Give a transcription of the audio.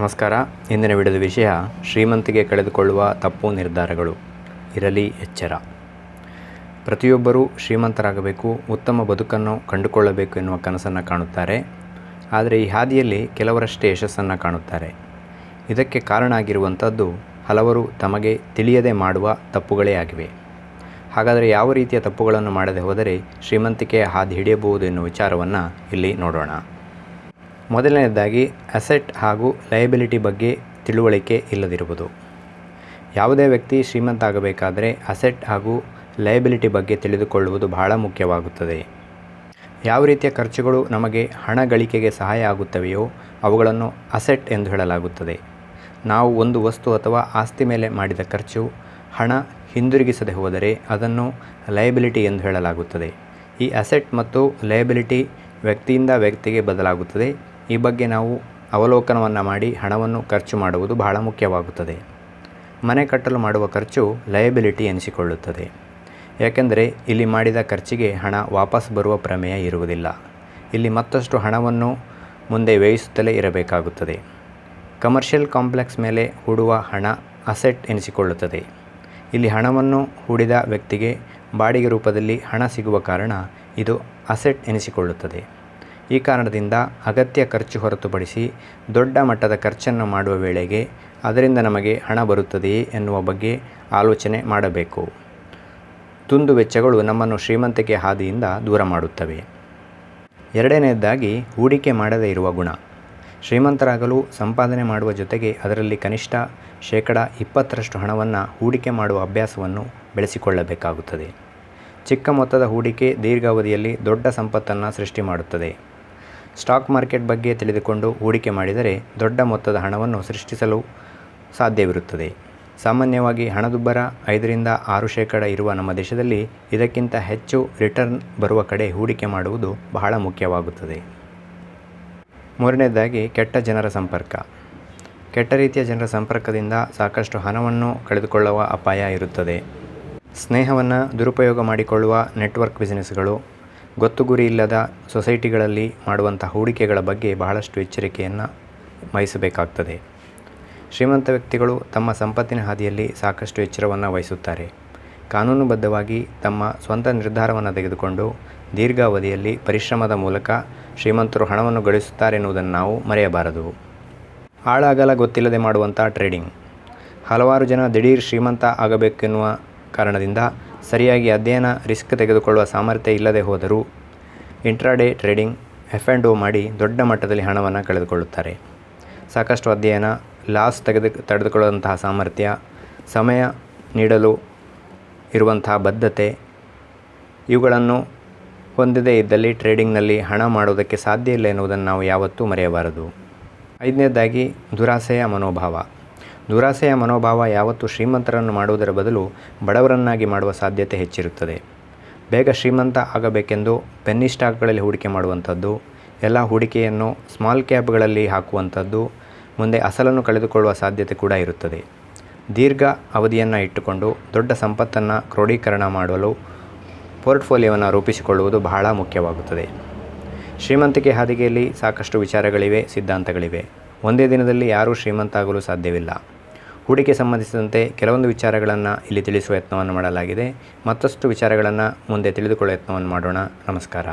ನಮಸ್ಕಾರ. ಇಂದಿನ ವಿಡಿಯೋದ ವಿಷಯ ಶ್ರೀಮಂತಿಗೆ ಕಳೆದುಕೊಳ್ಳುವ ತಪ್ಪು ನಿರ್ಧಾರಗಳು. ಇರಲಿ ಎಚ್ಚರ. ಪ್ರತಿಯೊಬ್ಬರೂ ಶ್ರೀಮಂತರಾಗಬೇಕು, ಉತ್ತಮ ಬದುಕನ್ನು ಕಂಡುಕೊಳ್ಳಬೇಕು ಎನ್ನುವ ಕನಸನ್ನು ಕಾಣುತ್ತಾರೆ. ಆದರೆ ಈ ಹಾದಿಯಲ್ಲಿ ಕೆಲವರಷ್ಟೇ ಯಶಸ್ಸನ್ನು ಕಾಣುತ್ತಾರೆ. ಇದಕ್ಕೆ ಕಾರಣ ಆಗಿರುವಂಥದ್ದು ಹಲವರು ತಮಗೆ ತಿಳಿಯದೆ ಮಾಡುವ ತಪ್ಪುಗಳೇ ಆಗಿವೆ. ಹಾಗಾದರೆ ಯಾವ ರೀತಿಯ ತಪ್ಪುಗಳನ್ನು ಮಾಡದೆ ಹೋದರೆ ಶ್ರೀಮಂತಿಕೆಯ ಹಾದಿ ಹಿಡಿಯಬಹುದು ಎನ್ನುವ ವಿಚಾರವನ್ನು ಇಲ್ಲಿ ನೋಡೋಣ. ಮೊದಲನೆಯದಾಗಿ ಅಸೆಟ್ ಹಾಗೂ ಲಯಬಿಲಿಟಿ ಬಗ್ಗೆ ತಿಳುವಳಿಕೆ ಇಲ್ಲದಿರುವುದು. ಯಾವುದೇ ವ್ಯಕ್ತಿ ಶ್ರೀಮಂತ ಆಗಬೇಕಾದರೆ ಅಸೆಟ್ ಹಾಗೂ ಲಯಬಿಲಿಟಿ ಬಗ್ಗೆ ತಿಳಿದುಕೊಳ್ಳುವುದು ಬಹಳ ಮುಖ್ಯವಾಗುತ್ತದೆ. ಯಾವ ರೀತಿಯ ಖರ್ಚುಗಳು ನಮಗೆ ಹಣ ಗಳಿಕೆಗೆ ಸಹಾಯ ಆಗುತ್ತವೆಯೋ ಅವುಗಳನ್ನು ಅಸೆಟ್ ಎಂದು ಹೇಳಲಾಗುತ್ತದೆ. ನಾವು ಒಂದು ವಸ್ತು ಅಥವಾ ಆಸ್ತಿ ಮೇಲೆ ಮಾಡಿದ ಖರ್ಚು ಹಣ ಹಿಂದಿರುಗಿಸದೆ ಹೋದರೆ ಅದನ್ನು ಲಯಬಿಲಿಟಿ ಎಂದು ಹೇಳಲಾಗುತ್ತದೆ. ಈ ಅಸೆಟ್ ಮತ್ತು ಲಯಬಿಲಿಟಿ ವ್ಯಕ್ತಿಯಿಂದ ವ್ಯಕ್ತಿಗೆ ಬದಲಾಗುತ್ತದೆ. ಈ ಬಗ್ಗೆ ನಾವು ಅವಲೋಕನವನ್ನು ಮಾಡಿ ಹಣವನ್ನು ಖರ್ಚು ಮಾಡುವುದು ಬಹಳ ಮುಖ್ಯವಾಗುತ್ತದೆ. ಮನೆ ಕಟ್ಟಲು ಮಾಡುವ ಖರ್ಚು ಲಯಬಿಲಿಟಿ ಎನಿಸಿಕೊಳ್ಳುತ್ತದೆ. ಯಾಕೆಂದರೆ ಇಲ್ಲಿ ಮಾಡಿದ ಖರ್ಚಿಗೆ ಹಣ ವಾಪಸ್ ಬರುವ ಪ್ರಮೇಯ ಇರುವುದಿಲ್ಲ. ಇಲ್ಲಿ ಮತ್ತಷ್ಟು ಹಣವನ್ನು ಮುಂದೆ ವ್ಯಯಿಸುತ್ತಲೇ ಇರಬೇಕಾಗುತ್ತದೆ. ಕಮರ್ಷಿಯಲ್ ಕಾಂಪ್ಲೆಕ್ಸ್ ಮೇಲೆ ಹೂಡುವ ಹಣ ಅಸೆಟ್ ಎನಿಸಿಕೊಳ್ಳುತ್ತದೆ. ಇಲ್ಲಿ ಹಣವನ್ನು ಹೂಡಿದ ವ್ಯಕ್ತಿಗೆ ಬಾಡಿಗೆ ರೂಪದಲ್ಲಿ ಹಣ ಸಿಗುವ ಕಾರಣ ಇದು ಅಸೆಟ್ ಎನಿಸಿಕೊಳ್ಳುತ್ತದೆ. ಈ ಕಾರಣದಿಂದ ಅಗತ್ಯ ಖರ್ಚು ಹೊರತುಪಡಿಸಿ ದೊಡ್ಡ ಮಟ್ಟದ ಖರ್ಚನ್ನು ಮಾಡುವ ವೇಳೆಗೆ ಅದರಿಂದ ನಮಗೆ ಹಣ ಬರುತ್ತದೆಯೇ ಎನ್ನುವ ಬಗ್ಗೆ ಆಲೋಚನೆ ಮಾಡಬೇಕು. ತುಂದು ವೆಚ್ಚಗಳು ನಮ್ಮನ್ನು ಶ್ರೀಮಂತಿಕೆ ಹಾದಿಯಿಂದ ದೂರ ಮಾಡುತ್ತವೆ. ಎರಡನೆಯದಾಗಿ, ಹೂಡಿಕೆ ಮಾಡದೇ ಇರುವ ಗುಣ. ಶ್ರೀಮಂತರಾಗಲು ಸಂಪಾದನೆ ಮಾಡುವ ಜೊತೆಗೆ ಅದರಲ್ಲಿ ಕನಿಷ್ಠ ಶೇಕಡ ಇಪ್ಪತ್ತರಷ್ಟು ಹಣವನ್ನು ಹೂಡಿಕೆ ಮಾಡುವ ಅಭ್ಯಾಸವನ್ನು ಬೆಳೆಸಿಕೊಳ್ಳಬೇಕಾಗುತ್ತದೆ. ಚಿಕ್ಕ ಮೊತ್ತದ ಹೂಡಿಕೆ ದೀರ್ಘಾವಧಿಯಲ್ಲಿ ದೊಡ್ಡ ಸಂಪತ್ತನ್ನು ಸೃಷ್ಟಿ ಮಾಡುತ್ತದೆ. ಸ್ಟಾಕ್ ಮಾರ್ಕೆಟ್ ಬಗ್ಗೆ ತಿಳಿದುಕೊಂಡು ಹೂಡಿಕೆ ಮಾಡಿದರೆ ದೊಡ್ಡ ಮೊತ್ತದ ಹಣವನ್ನು ಸೃಷ್ಟಿಸಲು ಸಾಧ್ಯವಿರುತ್ತದೆ. ಸಾಮಾನ್ಯವಾಗಿ ಹಣದುಬ್ಬರ ಐದರಿಂದ ಆರು ಶೇಕಡ ಇರುವ ನಮ್ಮ ದೇಶದಲ್ಲಿ ಇದಕ್ಕಿಂತ ಹೆಚ್ಚು ರಿಟರ್ನ್ ಬರುವ ಕಡೆ ಹೂಡಿಕೆ ಮಾಡುವುದು ಬಹಳ ಮುಖ್ಯವಾಗುತ್ತದೆ. ಮೂರನೇದಾಗಿ, ಕೆಟ್ಟ ಜನರ ಸಂಪರ್ಕ. ಕೆಟ್ಟ ರೀತಿಯ ಜನರ ಸಂಪರ್ಕದಿಂದ ಸಾಕಷ್ಟು ಹಣವನ್ನು ಕಳೆದುಕೊಳ್ಳುವ ಅಪಾಯ ಇರುತ್ತದೆ. ಸ್ನೇಹವನ್ನು ದುರುಪಯೋಗ ಮಾಡಿಕೊಳ್ಳುವ ನೆಟ್ವರ್ಕ್ ಬಿಸಿನೆಸ್ಗಳು ಗೊತ್ತು ಇಲ್ಲದ ಸೊಸೈಟಿಗಳಲ್ಲಿ ಮಾಡುವಂಥ ಹೂಡಿಕೆಗಳ ಬಗ್ಗೆ ಬಹಳಷ್ಟು ಎಚ್ಚರಿಕೆಯನ್ನು ವಹಿಸಬೇಕಾಗ್ತದೆ. ಶ್ರೀಮಂತ ವ್ಯಕ್ತಿಗಳು ತಮ್ಮ ಸಂಪತ್ತಿನ ಹಾದಿಯಲ್ಲಿ ಸಾಕಷ್ಟು ಎಚ್ಚರವನ್ನು ವಹಿಸುತ್ತಾರೆ. ಕಾನೂನುಬದ್ಧವಾಗಿ ತಮ್ಮ ಸ್ವಂತ ನಿರ್ಧಾರವನ್ನು ತೆಗೆದುಕೊಂಡು ದೀರ್ಘಾವಧಿಯಲ್ಲಿ ಪರಿಶ್ರಮದ ಮೂಲಕ ಶ್ರೀಮಂತರು ಹಣವನ್ನು ಗಳಿಸುತ್ತಾರೆ ಎನ್ನುವುದನ್ನು ನಾವು ಮರೆಯಬಾರದು. ಹಾಳಾಗಲ ಗೊತ್ತಿಲ್ಲದೆ ಮಾಡುವಂಥ ಟ್ರೇಡಿಂಗ್. ಹಲವಾರು ಜನ ದಿಢೀರ್ ಶ್ರೀಮಂತ ಆಗಬೇಕೆನ್ನುವ ಕಾರಣದಿಂದ ಸರಿಯಾಗಿ ಅಧ್ಯಯನ ರಿಸ್ಕ್ ತೆಗೆದುಕೊಳ್ಳುವ ಸಾಮರ್ಥ್ಯ ಇಲ್ಲದೆ ಹೋದರೂ intraday trading F and O ಮಾಡಿ ದೊಡ್ಡ ಮಟ್ಟದಲ್ಲಿ ಹಣವನ್ನು ಕಳೆದುಕೊಳ್ಳುತ್ತಾರೆ. ಸಾಕಷ್ಟು ಅಧ್ಯಯನ, ಲಾಸ್ ತೆಗೆದು ತಡೆದುಕೊಳ್ಳುವಂತಹ ಸಾಮರ್ಥ್ಯ, ಸಮಯ ನೀಡಲು ಇರುವಂತಹ ಬದ್ಧತೆ ಇವುಗಳನ್ನು ಹೊಂದದೇ ಇದ್ದಲ್ಲಿ ಟ್ರೇಡಿಂಗ್ನಲ್ಲಿ ಹಣ ಮಾಡುವುದಕ್ಕೆ ಸಾಧ್ಯ ಇಲ್ಲ ಎನ್ನುವುದನ್ನು ನಾವು ಯಾವತ್ತೂ ಮರೆಯಬಾರದು. ಐದನೇದಾಗಿ ದುರಾಸೆಯ ಮನೋಭಾವ. ದುರಾಸೆಯ ಮನೋಭಾವ ಯಾವತ್ತೂ ಶ್ರೀಮಂತರನ್ನು ಮಾಡುವುದರ ಬದಲು ಬಡವರನ್ನಾಗಿ ಮಾಡುವ ಸಾಧ್ಯತೆ ಹೆಚ್ಚಿರುತ್ತದೆ. ಬೇಗ ಶ್ರೀಮಂತ ಆಗಬೇಕೆಂದು ಪೆನ್ನಿ ಸ್ಟಾಕ್ಗಳಲ್ಲಿ ಹೂಡಿಕೆ ಮಾಡುವಂಥದ್ದು, ಎಲ್ಲ ಹೂಡಿಕೆಯನ್ನು ಸ್ಮಾಲ್ ಕ್ಯಾಪ್ಗಳಲ್ಲಿ ಹಾಕುವಂಥದ್ದು, ಮುಂದೆ ಅಸಲನ್ನು ಕಳೆದುಕೊಳ್ಳುವ ಸಾಧ್ಯತೆ ಕೂಡ ಇರುತ್ತದೆ. ದೀರ್ಘ ಅವಧಿಯನ್ನು ಇಟ್ಟುಕೊಂಡು ದೊಡ್ಡ ಸಂಪತ್ತನ್ನು ಕ್ರೋಢೀಕರಣ ಮಾಡಲು ಪೋರ್ಟ್ಫೋಲಿಯೋವನ್ನು ರೂಪಿಸಿಕೊಳ್ಳುವುದು ಬಹಳ ಮುಖ್ಯವಾಗುತ್ತದೆ. ಶ್ರೀಮಂತಿಕೆ ಹಾದಿಗೆಯಲ್ಲಿ ಸಾಕಷ್ಟು ವಿಚಾರಗಳಿವೆ, ಸಿದ್ಧಾಂತಗಳಿವೆ. ಒಂದೇ ದಿನದಲ್ಲಿ ಯಾರೂ ಶ್ರೀಮಂತ ಆಗಲು ಸಾಧ್ಯವಿಲ್ಲ. ಹೂಡಿಕೆ ಸಂಬಂಧಿಸಿದಂತೆ ಕೆಲವೊಂದು ವಿಚಾರಗಳನ್ನು ಇಲ್ಲಿ ತಿಳಿಸುವ ಯತ್ನವನ್ನು ಮಾಡಲಾಗಿದೆ. ಮತ್ತಷ್ಟು ವಿಚಾರಗಳನ್ನು ಮುಂದೆ ತಿಳಿದುಕೊಳ್ಳುವ ಯತ್ನವನ್ನು ಮಾಡೋಣ. ನಮಸ್ಕಾರ.